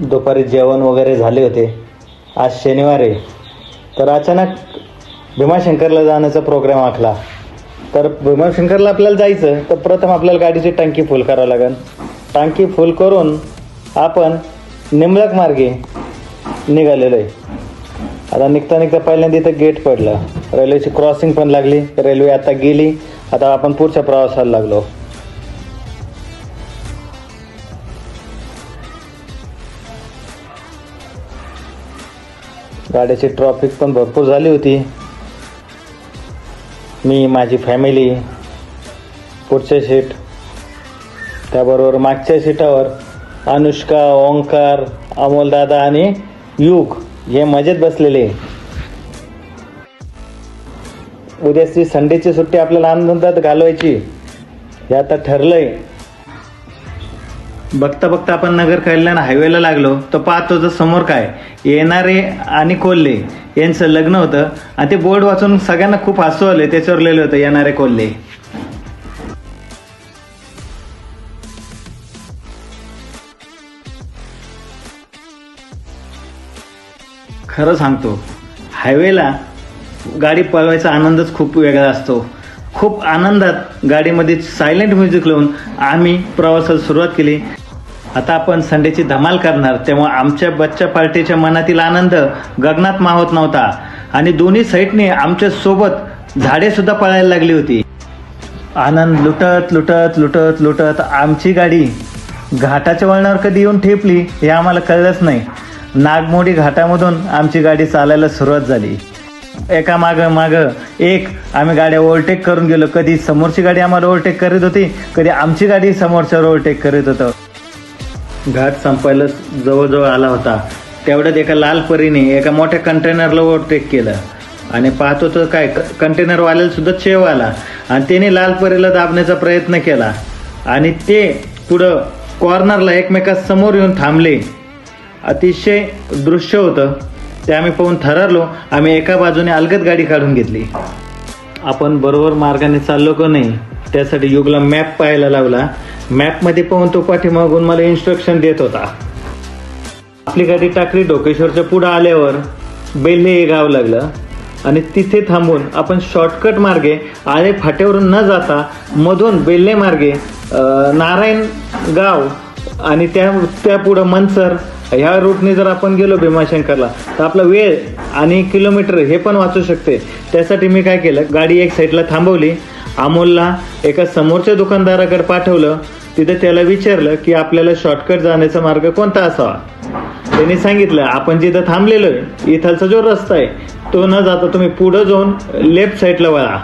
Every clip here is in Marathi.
दुपारी जेवण वगैरे झाले होते. आज शनिवार आहे. तर अचानक भीमाशंकरला जाण्याचा प्रोग्राम आखला. तर भीमाशंकरला आपल्याला जायचं तर प्रथम आपल्याला गाडीची टांकी फुल करावं लागेल. टांकी फुल करून आपण निमलक मार्गे निघालेलो आहे. आता निघता निघता पहिल्यांदा इथं गेट पडलं. रेल्वेची क्रॉसिंग पण लागली. रेल्वे आता गेली. आता आपण पुढच्या प्रवासाला लागलो. गाड्याची ट्रॉफिक पण भरपूर झाली होती. मी माझी फॅमिली पुढचे सीट त्याबरोबर मागच्या सीटावर अनुष्का ओंकार अमोलदादा आणि युग हे मजेत बसलेले. उद्याची संडेची सुट्टी आपल्याला आनंदात घालवायची. हे आता ठरलंय. बघता बघता आपण नगर कल्याण हायवेला लागलो तर पाहतो तर समोर काय? येणारे आणि कोल्हे. यांचं लग्न होतं आणि ते बोर्ड वाचून सगळ्यांना खूप हसू आले त्याच्यावर लिहिलं होतं येणारे कोल्हे. खरं सांगतो हायवेला गाडी पळवायचा आनंदच खूप वेगळा असतो. खूप आनंदात गाडीमध्ये सायलेंट म्युझिक लावून आम्ही प्रवासाला सुरुवात केली. आता आपण संडेची धमाल करणार तेव्हा आमच्या बच्चा पार्टीच्या मनातील आनंद गगनात मावत नव्हता. आणि दोन्ही साईडने आमच्यासोबत झाडे सुद्धा पळायला लागली होती. आनंद लुटत लुटत लुटत लुटत आमची गाडी घाटाच्या वळणावर कधी येऊन ठेपली हे आम्हाला कळलंच नाही. नागमोडी घाटामधून आमची गाडी चालायला सुरुवात झाली. एका माग माग एक आम्ही गाड्या ओव्हरटेक करून गेलो. कधी समोरची गाडी आम्हाला ओव्हरटेक करीत होती कधी आमची गाडी समोरच्यावर ओव्हरटेक करीत होतं. घाट संपायला जवळजवळ आला होता. तेवढ्यात एका लाल परीने एका मोठ्या कंटेनरला ओव्हरटेक केलं. आणि पाहतो तर काय कंटेनरवाल्याला सुद्धा चेव आला. आणि त्याने लाल परीला दाबण्याचा प्रयत्न केला. आणि ते पुढं कॉर्नरला एकमेकासमोर येऊन थांबले. अतिशय दृश्य होतं. ते आम्ही पाहून ठरवलो आम्ही एका बाजूने अलगद गाडी काढून घेतली. आपण बरोबर मार्गाने चाललो का नाही त्यासाठी युगला मॅप पाहायला लावला. मॅपमध्ये पाहून तो पाठीमागून मला इन्स्ट्रक्शन देत होता. आपली गाडी टाकली डोकेश्वरच्या पुढं आल्यावर बेल्ले हे गाव लागलं. आणि तिथे थांबून आपण शॉर्टकट मार्गे आळे फाट्यावरून न जाता मधून बेल्ले मार्गे नारायण गाव आणि त्या त्या पुढं मनसर ह्या रूटने जर आपण गेलो भीमाशंकरला तर आपला वेळ आणि किलोमीटर हे पण वाचू शकते. त्यासाठी मी काय केलं गाडी एक साईडला थांबवली. अमोलला एका समोरच्या दुकानदाराकडे पाठवलं. तिथे त्याला विचारलं की आपल्याला शॉर्टकट जाण्याचा मार्ग कोणता असावा? त्यांनी सांगितलं आपण जिथं थांबलेलो आहे इथलचा जो रस्ता आहे तो न जाता तुम्ही पुढं जाऊन लेफ्ट साईडला वळा.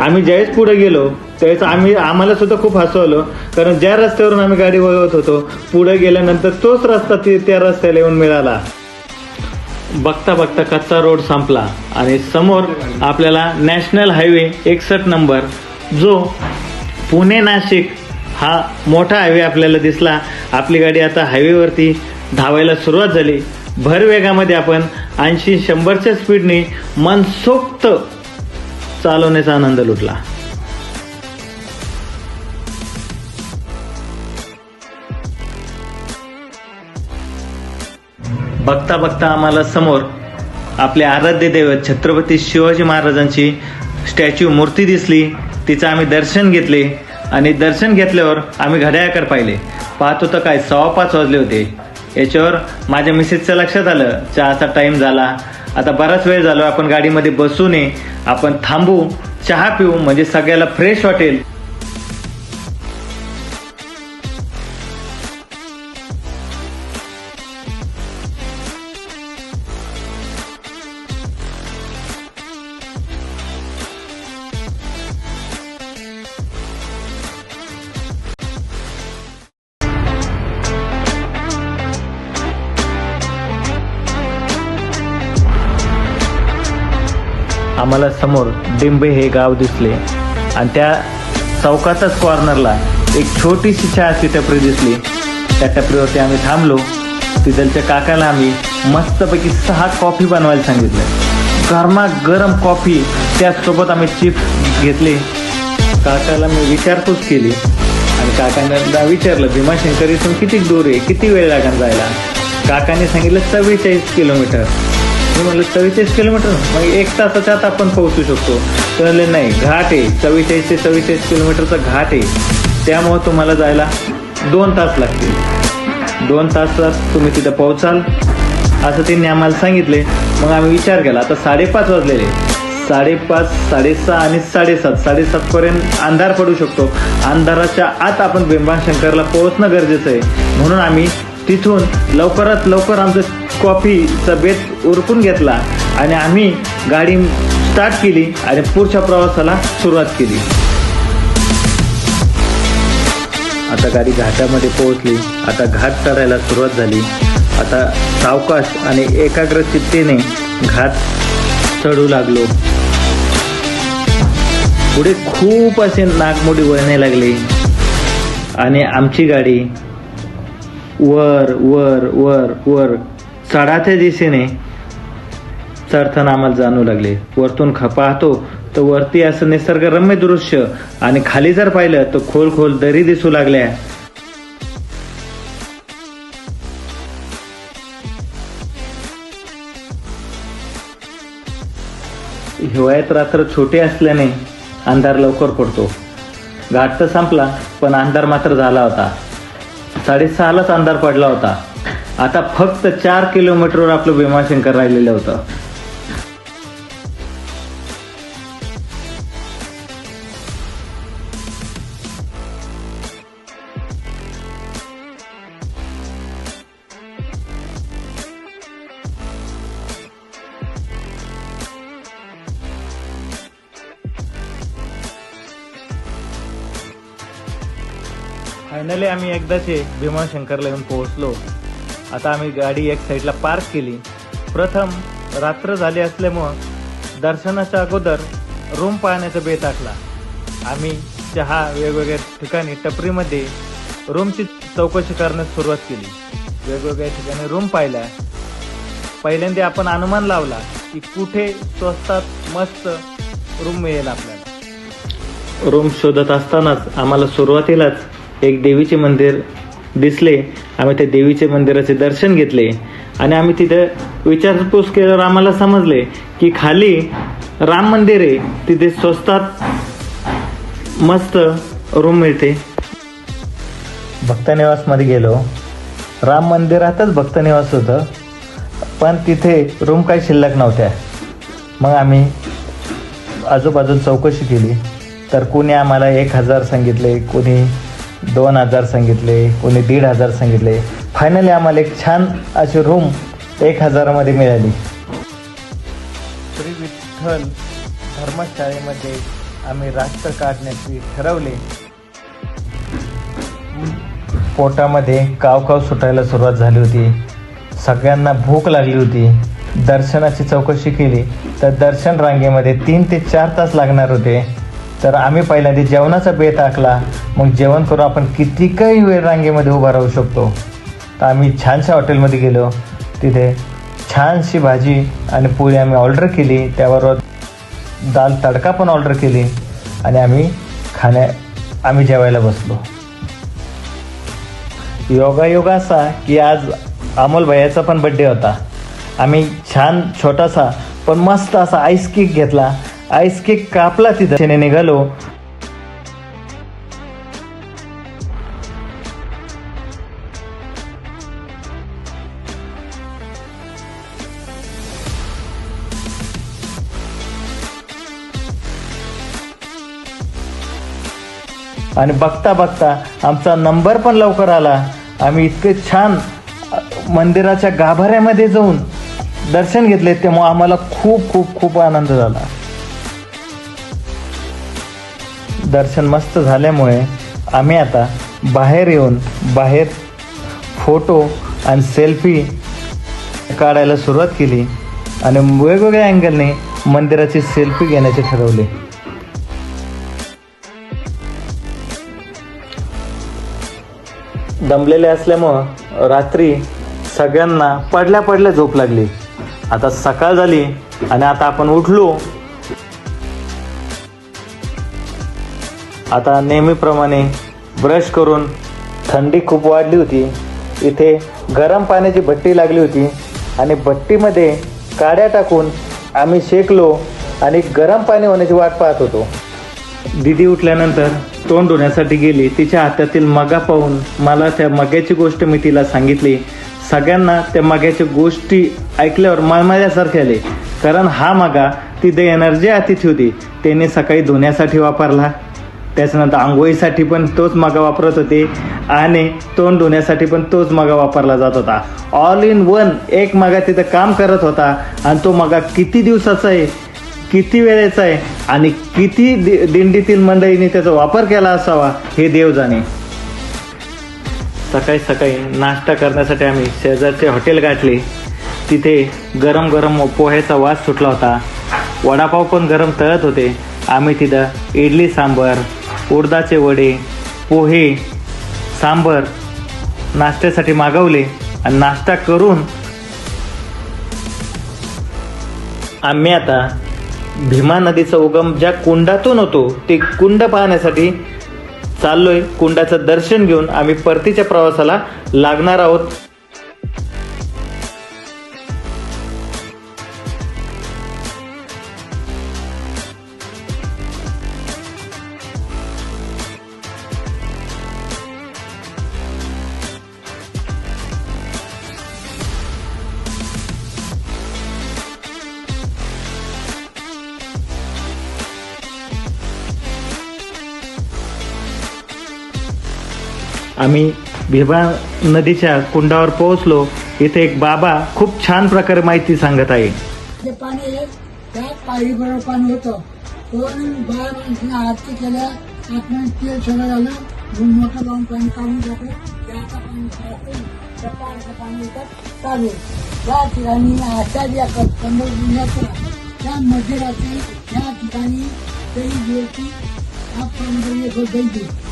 आम्ही ज्यावेळेस पुढे गेलो त्यावेळेस आम्ही आम्हाला सुद्धा खूप हसवलं कारण ज्या रस्त्यावरून आम्ही गाडी वळवत होतो पुढे गेल्यानंतर तोच रस्ता ती- त्या रस्त्याला येऊन मिळाला. बघता बघता कच्चा रोड संपला आणि समोर आपल्याला नॅशनल हायवे एकसष्ट नंबर जो पुणे नाशिक हा मोठा हायवे आपल्याला दिसला. आपली गाडी आता हायवेवरती धावायला सुरुवात झाली. भर वेगामध्ये आपण ऐंशी शंभरच्या स्पीडने मनसोक्त चालवण्याचा आनंद लुटला. बघता बघता आम्हाला समोर आपले आराध्य दैवत छत्रपती शिवाजी महाराजांची स्टॅच्यू मूर्ती दिसली. तिचं आम्ही दर्शन घेतले आणि दर्शन घेतल्यावर आम्ही घड्याळाकडे पाहिले. पाहतो तर काय सव्वा पाच वाजले होते. याच्यावर माझ्या मिसेसचं लक्षात आलं. चहाचा टाईम झाला. आता बराच वेळ झालो. आपण गाडीमध्ये बसू नये आपण थांबू चहा पिऊ म्हणजे सगळ्याला फ्रेश वाटेल. आम्हाला समोर डिंबे हे गाव दिसले. आणि त्या चौकातच कॉर्नरला एक छोटीशी चहाची टपरी दिसली. त्या टपरीवरती आम्ही थांबलो. तिथलच्या काकाला आम्ही मस्तपैकी सहा कॉफी बनवायला सांगितलं. गरमा गरम कॉफी त्याचसोबत आम्ही चिप्स घेतले. काकाला मी विचारपूस केली. आणि काकांना विचारलं भीमाशंकर इथून किती दूर आहे? किती वेळ लागणार जायला? काकाने सांगितलं चव्वेचाळीस किलोमीटर. मी म्हणलं चव्वेचाळीस किलोमीटर? मग एक तासाच्या आत आपण पोहोचू शकतो. तर म्हणले नाही घाट आहे. चव्वेचाळीस ते चव्वेचाळीस किलोमीटरचा घाट आहे. त्यामुळं तुम्हाला जायला दोन तास लागतील. दोन तासात तुम्ही तिथं पोहोचाल. असं त्यांनी आम्हाला सांगितले. मग आम्ही विचार केला आता साडेपाच वाजलेले साडेपाच साडेसहा आणि साडेसात. साडेसातपर्यंत अंधार पडू शकतो. अंधाराच्या आत आपण बिंबाशंकरला पोहोचणं गरजेचं आहे. म्हणून आम्ही तिथून लवकरात लवकर आमचं कॉफीचा बेत उरकून घेतला आणि आम्ही गाडी स्टार्ट केली आणि पुढच्या प्रवासाला सुरुवात केली. आता गाडी घाटामध्ये पोहोचली. आता घाट चढायला सुरुवात झाली. आता सावकाश आणि एकाग्र चित्तेने घाट चढू लागलो. पुढे खूप असे नागमोडी वळणे लागले. आणि आमची गाडी वर वर वर वर चढाच्या दिशेने चढताना आम्हाला जाणू लागले. वरतून ख पाहतो तर वरती असं निसर्गरम्य दृश्य आणि खाली जर पाहिलं तर खोल खोल दरी दिसू लागल्या. हिवाळ्यात रात्र छोटे असल्याने अंधार लवकर पडतो. घाट तर संपला पण अंधार मात्र झाला होता. साडेसहालाच अंधार पडला होता. आता फक्त चार किलोमीटरवर आपलं भीमाशंकर राहिलेलं होतं. फायनली आम्ही एकदाचे भीमाशंकरला येऊन पोहोचलो. आता आम्ही गाडी एक साईडला पार्क केली. प्रथम रात्र झाली असल्यामुळं दर्शनाच्या अगोदर रूम पाहण्याचा बेत आखला. आम्ही चहा वेगवेगळ्या ठिकाणी टपरीमध्ये रूमची चौकशी करण्यास सुरुवात केली. वेगवेगळ्या ठिकाणी रूम पाहिल्या. पहिल्यांदा आपण अनुमान लावला की कुठे स्वस्तात मस्त रूम मिळेल आपल्याला. रूम शोधत असतानाच आम्हाला सुरुवातीलाच एक देवीचे मंदिर दिसले. आम्ही त्या देवीचे मंदिराचे दर्शन घेतले आणि आम्ही तिथं विचारपूस केल्यावर आम्हाला समजले की खाली राम मंदिर आहे तिथे स्वस्तात मस्त रूम मिळते. भक्तनिवासमध्ये गेलो. राम मंदिरातच भक्तनिवास होतं पण तिथे रूम काही शिल्लक नव्हत्या. मग आम्ही आजूबाजूला चौकशी केली. तर कोणी आम्हाला एक हजार सांगितले कोणी दोन हजार सांगितले कोणी दीड हजार सांगितले. फायनली आम्हाला एक छान अशी रूम एक हजारामध्ये मिळाली. श्री विठ्ठल धर्मशाळेमध्ये आम्ही राष्ट्र काढण्याचे ठरवले. पोटामध्ये काव काव सुटायला सुरुवात झाली होती. सगळ्यांना भूक लागली होती. दर्शनाची चौकशी केली. तर दर्शन रांगेमध्ये तीन ते चार तास लागणार होते. तर आम्ही पहिल्यांदा जेवणाचा बेत आखला. मग जेवण करून आपण किती काही वेळ रांगेमध्ये उभा राहू शकतो? तर आम्ही छानशा हॉटेलमध्ये गेलो. तिथे छानशी भाजी आणि पोळी आम्ही ऑर्डर केली. त्याबरोबर दाल तडका पण ऑर्डर केली. आणि आम्ही खाण्या आम्ही जेवायला बसलो. योगा योगा असा की आज अमोल भैयाचा पण बड्डे होता. आम्ही छान छोटासा पण मस्त असा आईस केक घेतला. आईस केक कापला तिथे. निघालो. आणि बघता बघता आमचा नंबर पण लवकर आला. आम्ही इतके छान मंदिराच्या गाभाऱ्यामध्ये जाऊन दर्शन घेतले तेव्हा आम्हाला खूप खूप खूप आनंद झाला. दर्शन मस्त झाल्यामुळे आम्ही आता बाहेर येऊन बाहेर फोटो आणि सेल्फी काढायला सुरुवात केली आणि वेगवेगळ्या अँगलने मंदिराची सेल्फी घेण्याचे ठरवले. दमलेले असल्यामुळं रात्री सगळ्यांना पडल्या पडल्या झोप लागली. आता सकाळ झाली आणि आता आपण उठलो आता नेहमीप्रमाणे ब्रश करून थंडी खूप वाढली होती. इथे गरम पाण्याची भट्टी लागली होती आणि भट्टीमध्ये काड्या टाकून आम्ही शेकलो आणि गरम पाणी होण्याची वाट पाहत होतो. दिदी उठल्यानंतर तोंड धुण्यासाठी गेली. तिच्या हातातील मगा पाहून मला त्या मग्याची गोष्ट मी तिला सांगितली. सगळ्यांना त्या मग्याच्या गोष्टी ऐकल्यावर मळमळल्यासारखे आले. कारण हा मगा तिथे एनर्जी अतिथी होती. त्याने सकाळी धुण्यासाठी वापरला. त्याच्यानंतर आंघोळीसाठी पण तोच मगा वापरत होते आणि तोंड धुण्यासाठी पण तोच मगा वापरला जात होता. ऑल इन वन एक मगा तिथं काम करत होता आणि तो मगा किती दिवसाचा आहे किती वेळेचा आहे आणि किती दि- दिंडीतील मंडळीने त्याचा वापर केला असावा हे देव जाणे. सकाळी सकाळी नाश्ता करण्यासाठी आम्ही शेजारचे हॉटेल गाठले. तिथे गरम गरम पोह्याचा वास सुटला होता. वडापाव पण गरम तळत होते. आम्ही तिथं इडली सांबर उडदाचे वडे पोहे सांबर नाश्त्यासाठी मागवले आणि नाश्ता करून आम्ही आता भीमा नदीचा उगम ज्या कुंडातून होतो ते कुंड पाहण्यासाठी चाललोय. कुंडाचं दर्शन घेऊन आम्ही परतीच्या प्रवासाला लागणार आहोत. आम्ही भीमा नदीच्या कुंडावर पोहोचलो. इथे एक बाबा खूप छान प्रकारे माहिती सांगत आहे. ते पाणी त्या पायरी बरोबर पाणी होतं. दोन बाया माणसाने आरती केल्या तेल सगळं झालं दोन मोठं लावून पाणी काढून टाकलं. ते पाणी त्या पाण्याचं पाणी येतात चालू त्या ठिकाणी अशा ज्या पंधरा त्या मध्यरात्री त्या ठिकाणी काही हा पंधरा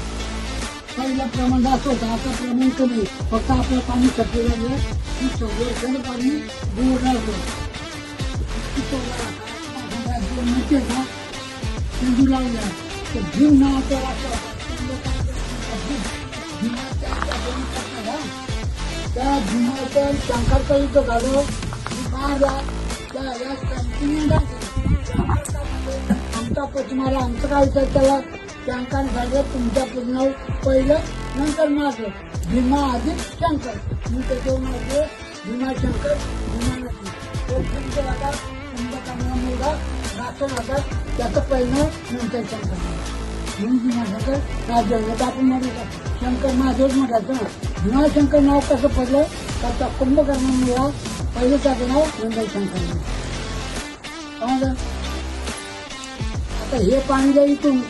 पहिलं प्रमाण जास्त होतं. आता प्रमाण कमी फक्त आपलं पाणी सगळं लागलं की सगळं पाणी दूर राहतं त्या भीमाचं शंकरचं युद्ध झालं आमचा पश्चिमाला आमचं काय त्याला शंकर झालं तुमच्या पूर्ण पहिलं नंतर माझं भीमा आधी शंकर. मी त्याच्यावर माझं भीमा शंकर भीमा नदी तो आता कुंभकर्णा मुलगा राक्षस होता त्याचं पहिलं नंतर शंकर. म्हणून भीमा शंकर राज्य होतं तर आपण म्हणायचं. शंकर महादेव म्हणायचं ना. भीमा शंकर नाव कसं पडलं? तर त्या कुंभकर्णा मुलगा पहिलं त्याचं नाव नंतर शंकर. समजलं? आता हे पाणी जर इथून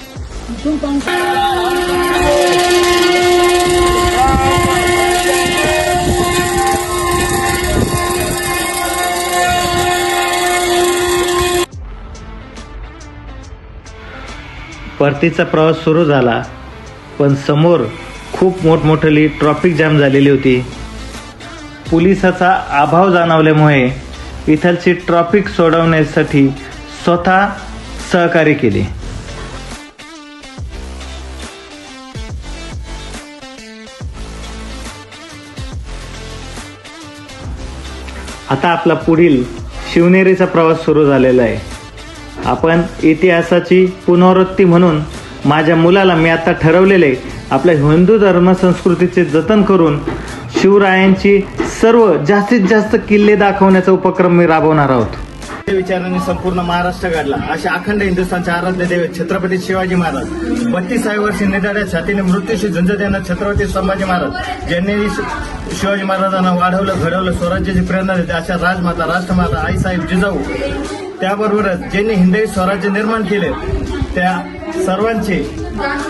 परतीचा प्रवास सुरू झाला पण समोर खूप मोठमोठली ट्रॉफिक जाम झालेली होती. पोलिसाचा अभाव जाणवल्यामुळे इथलची ट्रॉफिक सोडवण्यासाठी स्वतः सहकार्य केले. आता आपला पुढील शिवनेरीचा प्रवास सुरू झालेला आहे. आपण इतिहासाची पुनरावृत्ती म्हणून माझ्या मुलाला मी आता ठरवलेले आपल्या हिंदू धर्म संस्कृतीचे जतन करून शिवरायांची सर्व जास्तीत जास्त किल्ले दाखवण्याचा उपक्रम मी राबवणार आहोत. विचारांनी संपूर्ण महाराष्ट्र घडला. असे अखंड हिंदुस्थानचे आराध्य देव छत्रपती शिवाजी महाराज. बत्तीसाव्या वर्षी निधाड्या छातीने मृत्यूशी झुंज देणार छत्रपती संभाजी महाराज. ज्यांनी शिवाजी महाराजांना वाढवलं घडवलं स्वराज्याची प्रेरणा देते अशा राजमाता राष्ट्रमाता आईसाहेब जिजाऊ. त्याबरोबरच ज्यांनी हिंदवी स्वराज्य निर्माण केले त्या सर्वांचे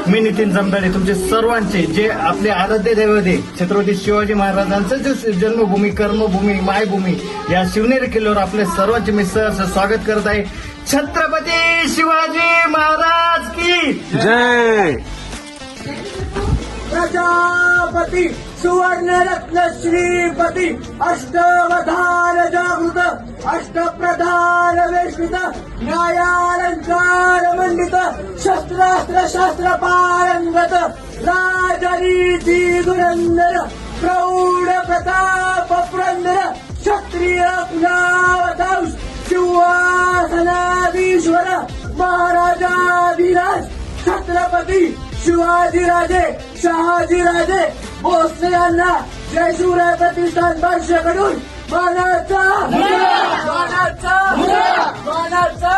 मी नितीन जमदाडे तुमचे सर्वांचे जे आपले आराध्य दैवत छत्रपती शिवाजी महाराजांचं जे जन्मभूमी कर्मभूमी मायभूमी या शिवनेरी किल्ल्यावर आपले सर्वांचे मी सहर्ष स्वागत करत आहे. छत्रपती शिवाजी महाराज की जय! प्रजापती! सुवर्ण श्रीपती अष्टवधान जागृत अष्टप्रधान वेश्वित न्यायालंकार मंडित शस्त्रास्त्र शास्त्र पारंगत राजनीती धुरंधर प्रौढ प्रताप पुरंदर क्षत्रिय कुलावतांश शिवासनाधीश्वर महाराजाधिराज छत्रपती शिवाजीराजे शहाजीराजे भोसले यांना जय शिवराय प्रतिष्ठान भाष्याकडून मानाचा! मानाचा! मानाचा!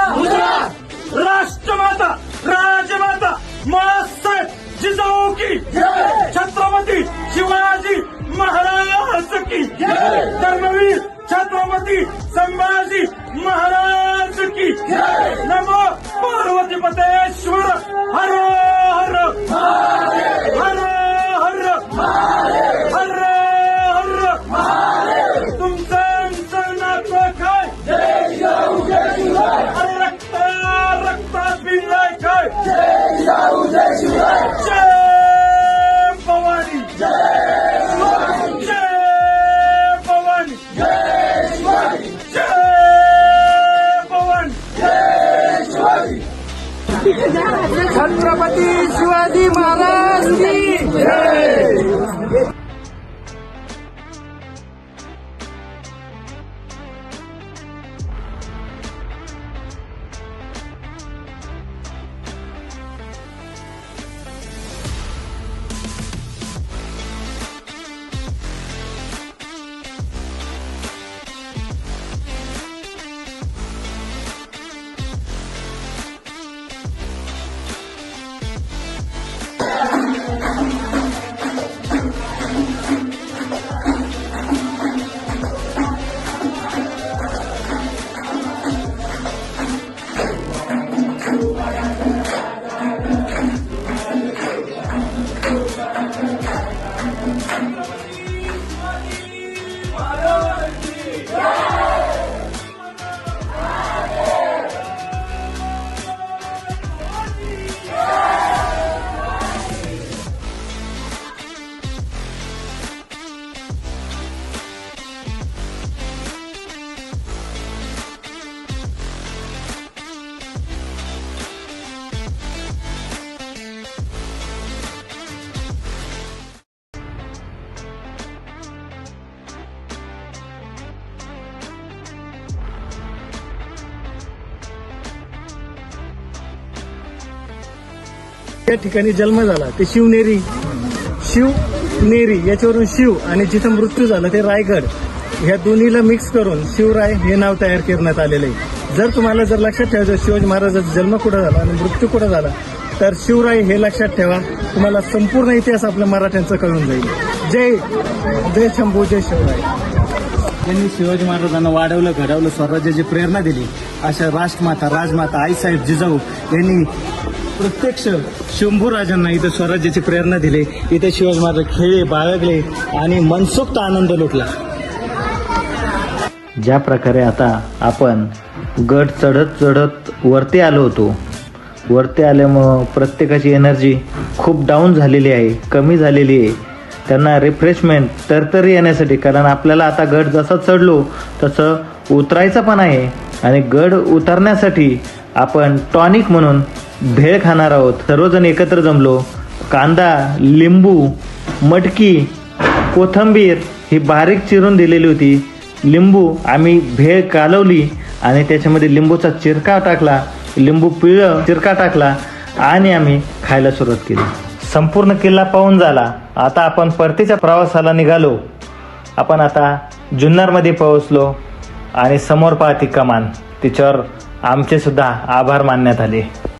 राष्ट्रमाता राजमाता मासाहेब जिजाऊ की छत्रपती शिवाजी महाराज की धर्मवीर छत्रपती संभाजी महाराज की त्या ठिकाणी जन्म झाला. ते शिवनेरी शिवनेरी याच्यावरून शिव आणि जिथं मृत्यू झाला ते रायगड. ह्या दोन्हीला मिक्स करून शिवराय हे नाव तयार करण्यात आलेलं आहे. जर तुम्हाला जर लक्षात ठेवायचं शिवाजी महाराजाचा जन्म कुठं झाला आणि मृत्यू कुठं झाला तर शिवराय हे लक्षात ठेवा. तुम्हाला संपूर्ण इतिहास आपल्या मराठ्यांचा कळून जाईल. जय जय शंभू जय शिवराय. त्यांनी शिवाजी महाराजांना वाढवलं घडवलं स्वराज्याची प्रेरणा दिली. अशा राष्ट्रमाता राजमाता आईसाहेब जिजाऊ यांनी प्रत्यक्ष शंभू राजांना इथं स्वराज्याची प्रेरणा दिली. इथे शिवाजी महाराज खेळले बाळगले आणि मनसोक्त आनंद लुटला. ज्या प्रकारे आता आपण गड चढत चढत वरती आलो होतो वरती आल्यामुळं प्रत्येकाची एनर्जी खूप डाऊन झालेली आहे कमी झालेली आहे. त्यांना रिफ्रेशमेंट तरतरी येण्यासाठी. कारण आपल्याला आता गड जसा चढलो तसं उतरायचं पण आहे. आणि गड उतरण्यासाठी आपण टॉनिक म्हणून भेळ खाणार आहोत. सर्वजण एकत्र जमलो. कांदा लिंबू मटकी कोथंबीर ही बारीक चिरून दिलेली होती. लिंबू आम्ही भेळ कालवली आणि त्याच्यामध्ये लिंबूचा चिरका टाकला. लिंबू पिळं चिरका टाकला आणि आम्ही खायला सुरुवात केली. संपूर्ण किल्ला पाहून झाला. आता आपण परतीच्या प्रवासाला निघालो. आपण आता जुन्नरमध्ये पोहोचलो आणि समोर पाहती कमान. तिच्यावर आमचे सुद्धा आभार मानण्यात आले.